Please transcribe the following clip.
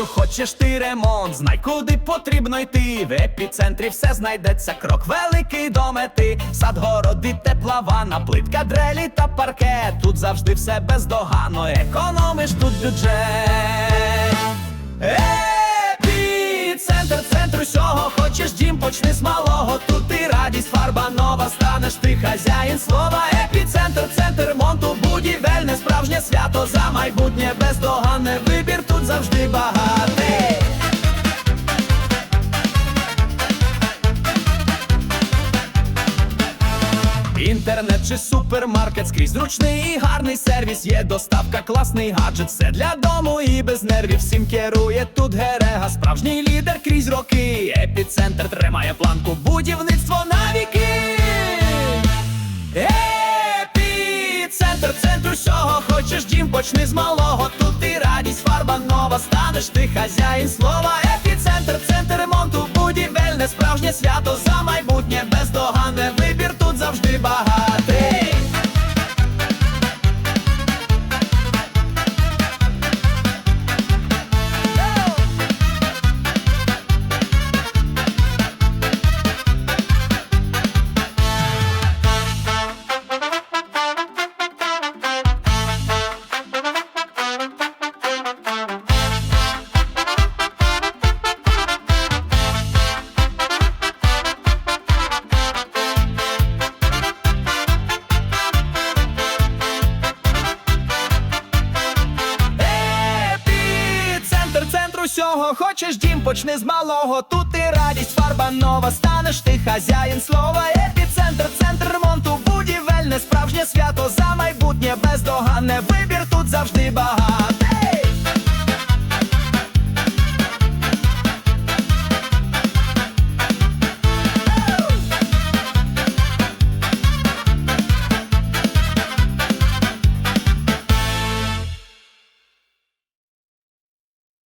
Хочеш ти ремонт, знай куди потрібно йти. В епіцентрі все знайдеться, крок великий до мети. Сад, городи, тепла ванна, плитка, дрелі та паркет. Тут завжди все бездоганно, економиш тут бюджет. Епіцентр, центр усього, хочеш дім, почни з малого. Тут і радість, фарба нова, станеш ти хазяїн слова. Епіцентр, центр ремонту, будівельне, справжнє свято за майбутнє бездоганне. Вибір тут завжди багатий. Інтернет чи супермаркет, скрізь зручний і гарний сервіс. Є доставка, класний гаджет, все для дому і без нервів. Всім керує тут Герега, справжній лідер крізь роки. Епіцентр тримає планку, будівництво на віки. Епіцентр, центр усього, хочеш дім, почни з малого. Тут і радість, фарба нова, станеш ти хазяїн слова. Епіцентр, центр ремонту, будівельне, справжнє свято усього, хочеш дім, почни з малого. Тут і радість, фарба нова, станеш ти хазяїн слова. Епіцентр, центр ремонту,